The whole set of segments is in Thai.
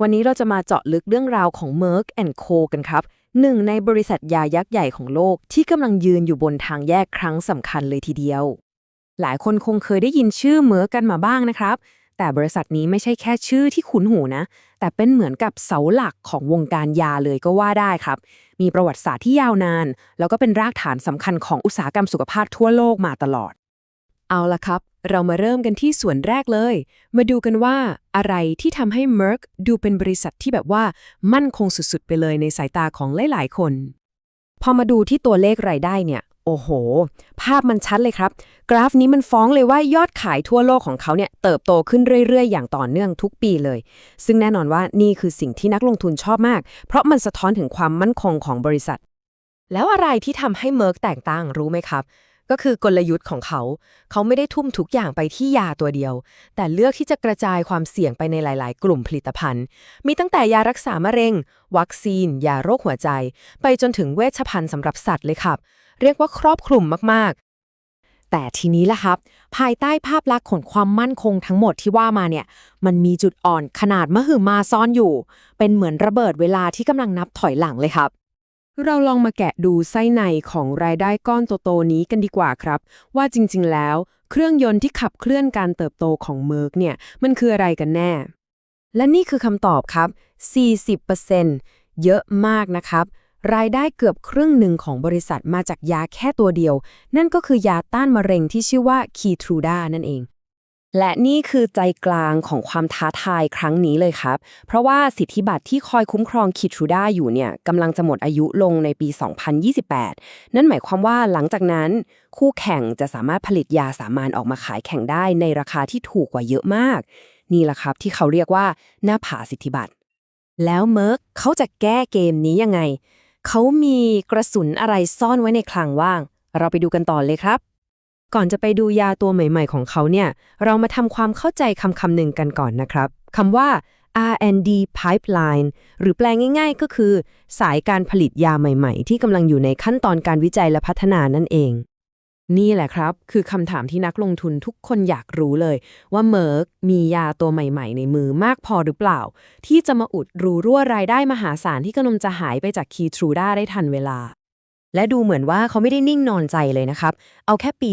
วันนี้เราจะมาเจาะลึกเรื่องราวของ Merck Co กันครับหนึ่งในบริษัทยายักษ์ใหญ่ของโลกที่กำลังยืนอยู่บนทางแยกครั้งสำคัญเลยทีเดียว หลายคนคงเคยได้ยินชื่อ Merck กันมาบ้างนะครับ แต่บริษัทนี้ไม่ใช่แค่ชื่อที่คุ้นหูนะ แต่เป็นเหมือนกับเสาหลักของวงการยาเลยก็ว่าได้ครับ มีประวัติศาสตร์ที่ยาวนาน แล้วก็เป็นรากฐานสำคัญของอุตสาหกรรมสุขภาพทั่วโลกมาตลอด เอาละครับ เรามาเริ่มกันที่ส่วนแรกเลย มาดูกันว่าอะไรที่ทำให้ Merck ดูเป็นบริษัทที่แบบว่ามั่นคงสุดๆ ไปเลยในสายตาของหลายๆ คน พอมาดูที่ตัวเลขรายได้เนี่ย โอ้โห ภาพมันชัดเลยครับ กราฟนี้มันฟ้องเลยว่ายอดขายทั่วโลกของเขาเนี่ยเติบโตขึ้นเรื่อยๆ อย่างต่อเนื่องทุกปีเลย ซึ่งแน่นอนว่านี่คือสิ่งที่นักลงทุนชอบมาก เพราะมันสะท้อนถึงความมั่นคงของบริษัท แล้วอะไรที่ทำให้เม r ร์กแตกต่างรู้ไหมครับ ก็คือกลยุทธ์ของเขา เขาไม่ได้ทุ่มทุกอย่างไปที่ยาตัวเดียว แต่เลือกที่จะกระจายความเสี่ยงไปในหลาย ๆ กลุ่มผลิตภัณฑ์ มีตั้งแต่ยารักษามะเร็ง วัคซีน ยาโรคหัวใจ ไปจนถึงเวชภัณฑ์สำหรับสัตว์เลยครับ เรียกว่าครอบคลุมมาก ๆ แต่ทีนี้ล่ะครับ ภายใต้ภาพลักษณ์ของความมั่นคงทั้งหมดที่ว่ามาเนี่ย มันมีจุดอ่อนขนาดมหึมาซ่อนอยู่ เป็นเหมือนระเบิดเวลาที่กำลังนับถอยหลังเลยครับ เราลองมาแกะดูไส้ในของรายได้ก้อนโตๆนี้กันดีกว่าครับ ว่าจริงๆแล้ว เครื่องยนต์ที่ขับเคลื่อนการเติบโตของเม r ร์กเนี่ย มันคืออะไรกันแน่ และนี่คือคำตอบครับ 40%เยอะมากนะครับ รายได้เกือบครึ่งหนึ่งของบริษัทมาจากยาแค่ตัวเดียว นั่นก็คือยาต้านมะเร็งที่ชื่อว่าคีทรูดานั่นเอง และนี่คือใจกลางของความท้าทายครั้งนี้เลยครับ เพราะว่าสิทธิบัตรที่คอยคุ้มครองคิทรูด้าอยู่เนี่ยกำลังจะหมดอายุลงในปี 2028 นั่นหมายความว่าหลังจากนั้น คู่แข่งจะสามารถผลิตยาสามัญออกมาขายแข่งได้ในราคาที่ถูกกว่าเยอะมาก นี่แหละครับที่เขาเรียกว่าหน้าผาสิทธิบัตรแล้วเมิร์กเขาจะแก้เกมนี้ยังไง เขามีกระสุนอะไรซ่อนไว้ในคลังว่าง เราไปดูกันต่อเลยครับ ก่อนจะไปดูยาตัวใหม่ๆของเขาเนี่ย เรามาทำความเข้าใจคำคำหนึ่งกันก่อนนะครับคำว่า R&D pipeline หรือแปลง่ายๆ ก็คือ สายการผลิตยาใหม่ๆ ที่กำลังอยู่ในขั้นตอนการวิจัยและพัฒนานั่นเอง นี่แหละครับ คือคำถามที่นักลงทุนทุกคนอยากรู้เลย ว่าเม r ร์กมียาตัวใหม่ๆ ในมือมากพอหรือเปล่า ที่จะมาอุดรูรั่วรายได้มหาศาลที่กำลังจะหายไปจากคีทรูด้าได้ทันเวลา และดูเหมือนว่าเขาไม่ได้นิ่งนอนใจเลยนะครับ เอาแค่ปี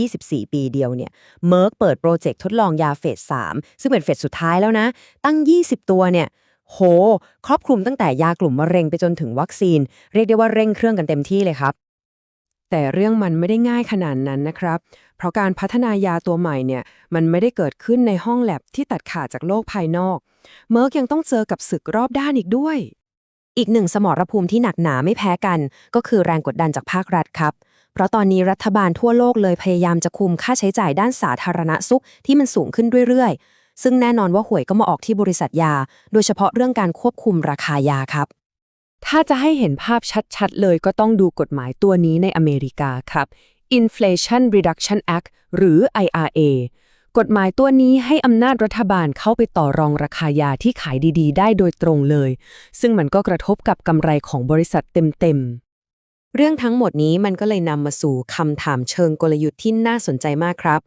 2024 ปีเดียวเนี่ยเม r ร์กเปิดโปรเจกต์ทดลองยาเฟส 3 ซึ่งเป็นเฟสสุดท้ายแล้วนะ ตั้ง 20 ตัวเนี่ยโห ครอบคลุมตั้งแต่ยากลุ่มมะเร็งไปจนถึงวัคซีน เรียกได้ว่าเร่งเครื่องกันเต็มที่เลยครับ แต่เรื่องมันไม่ได้ง่ายขนาดนั้นนะครับ เพราะการพัฒนายาตัวใหม่เนี่ย มันไม่ได้เกิดขึ้นในห้องแลบที่ตัดขาดจากโลกภายนอก เม r ร์กยังต้องเจอกับศึกรอบด้านอีกด้วย อีกหนึ่งสมรภูมิที่หนักหนาไม่แพ้กัน ก็คือแรงกดดันจากภาครัฐครับ เพราะตอนนี้รัฐบาลทั่วโลกเลยพยายามจะคุมค่าใช้จ่ายด้านสาธารณสุขที่มันสูงขึ้นเรื่อยๆ ซึ่งแน่นอนว่าหวยก็มาออกที่บริษัทยา โดยเฉพาะเรื่องการควบคุมราคายาครับ ถ้าจะให้เห็นภาพชัดๆ เลยก็ต้องดูกฎหมายตัวนี้ในอเมริกาครับ Inflation Reduction Act หรือ IRA กฎหมายตัวนี้ให้อำนาจรัฐบาลเข้าไปต่อรองราคายาที่ขายดีๆ ได้โดยตรงเลย ซึ่งมันก็กระทบกับกำไรของบริษัทเต็มๆ เรื่องทั้งหมดนี้มันก็เลยนำมาสู่คำถามเชิงกลยุทธ์ที่น่าสนใจมากครับ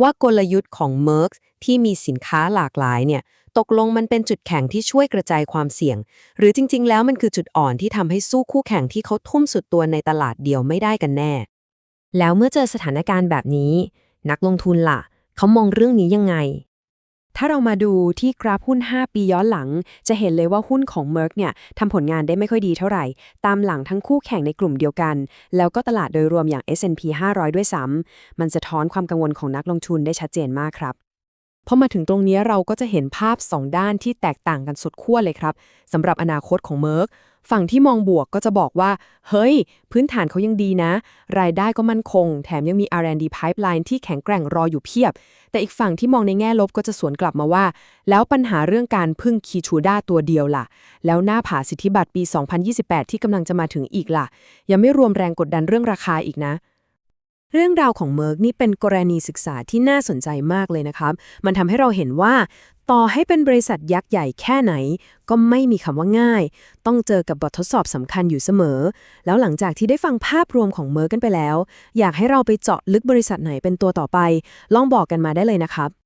ว่ากลยุทธ์ของ Merck ที่มีสินค้าหลากหลายเนี่ยตกลงมันเป็นจุดแข็งที่ช่วยกระจายความเสี่ยง หรือจริง ๆ แล้วมันคือจุดอ่อนที่ทำให้สู้คู่แข่งที่เขาทุ่มสุดตัวในตลาดเดียวไม่ได้กันแน่ แล้วเมื่อเจอสถานการณ์แบบนี้ นักลงทุนล่ะ เขามองเรื่องนี้ยังไง ถ้าเรามาดูที่กราฟหุ้น 5 ปีย้อนหลัง จะเห็นเลยว่าหุ้นของ Merck เนี่ยทำผลงานได้ไม่ค่อยดีเท่าไหร่ ตามหลังทั้งคู่แข่งในกลุ่มเดียวกัน แล้วก็ตลาดโดยรวมอย่าง S&P 500 ด้วยซ้ำมันสะท้อนความกังวลของนักลงทุนได้ชัดเจนมากครับพอมาถึงตรงนี้เราก็จะเห็นภาพ 2 ด้านที่แตกต่างกันสุดขั้วเลยครับสำหรับอนาคตของ Merck ฝั่งที่มองบวกก็จะบอกว่า เฮ้ย พื้นฐานเขายังดีนะ รายได้ก็มั่นคง แถมยังมี R&D pipeline ที่แข็งแกร่งรออยู่เพียบ แต่อีกฝั่งที่มองในแง่ลบก็จะสวนกลับมาว่า แล้วปัญหาเรื่องการพึ่งคีชูด้าตัวเดียวล่ะ แล้วหน้าผาสิทธิบัตรปี 2028 ที่กำลังจะมาถึงอีกล่ะ ยังไม่รวมแรงกดดันเรื่องราคาอีกนะ เรื่องราวของเมิร์กนี่เป็นกรณีศึกษาที่น่าสนใจมากเลยนะครับ มันทำให้เราเห็นว่า ต่อให้เป็นบริษัทยักษ์ใหญ่แค่ไหน ก็ไม่มีคำว่าง่าย ต้องเจอกับบททดสอบสำคัญอยู่เสมอ แล้วหลังจากที่ได้ฟังภาพรวมของเมิร์กกันไปแล้ว อยากให้เราไปเจาะลึกบริษัทไหนเป็นตัวต่อไป ลองบอกกันมาได้เลยนะครับ